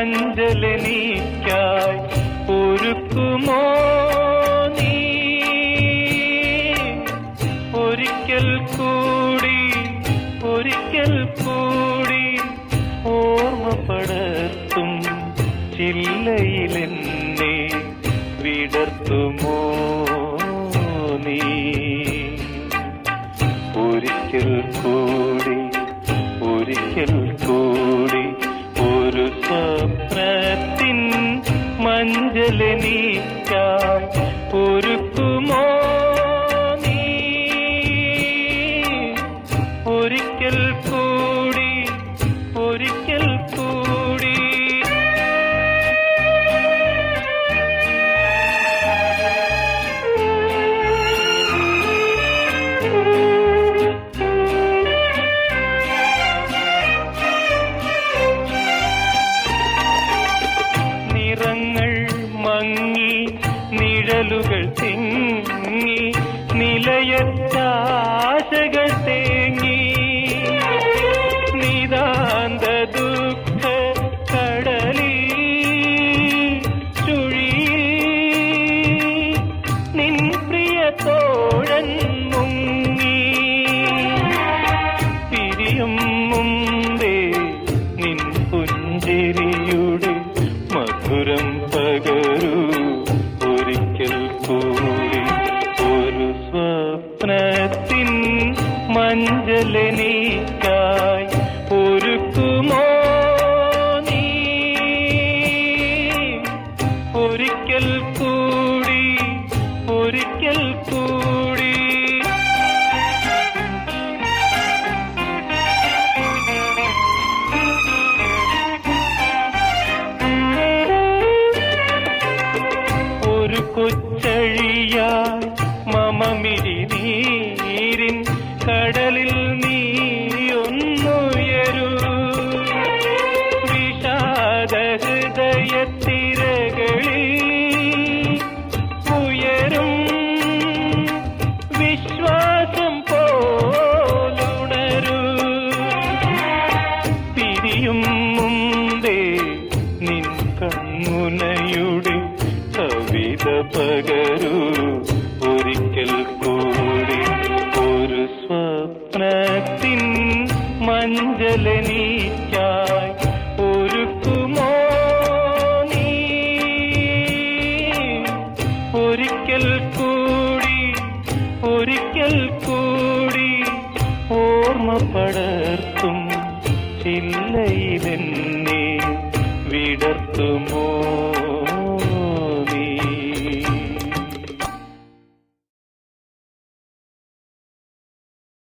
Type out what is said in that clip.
മഞ്ചലെനിക്കായി ഒരുക്കുമോ നീ? ഒരിക്കൽ കൂടി ഒരിക്കൽ കൂടി ഓർമ്മപ്പെടുത്തും ചില്ലയിലെന്നെ വിടർത്തുമോ നീ? ഒരിക്കൽ കൂടി മഞ്ചലെനിക്കായി ഒരുക്കുമോ നിലയറ്റാശകൾ തേങ്ങി. നിതാന്ത ദുഃഖ കടലി ചുഴി നിൻ പ്രിയ തോഴൻ മുങ്ങി. പിരിയും മുമ്പേ നിൻ പുഞ്ചിരിയുടെ മധുരം പകരൂ. മഞ്ചലെനിക്കായി ഒരുക്കുമോ നീ? ഒരിക്കൽ കൂടി ഒരിക്കൽ കൂടി. ഒരു കൊച്ചഴിയായി മമമിരി നീരിൻ കടലിൽ കൺമുനയുടെ കവിത പകരൂ. ഒരിക്കൽ കൂടി ഒരു സ്വപ്നത്തിൻ മഞ്ജലനീക്കായി ഒരുക്കുമോ നീ? ഒരിക്കൽ കൂടി ഒരിക്കൽ കൂടി ഓർമ്മ പടർത്തും ചില്ലയിലെന്നെ വിടർത്തുമോ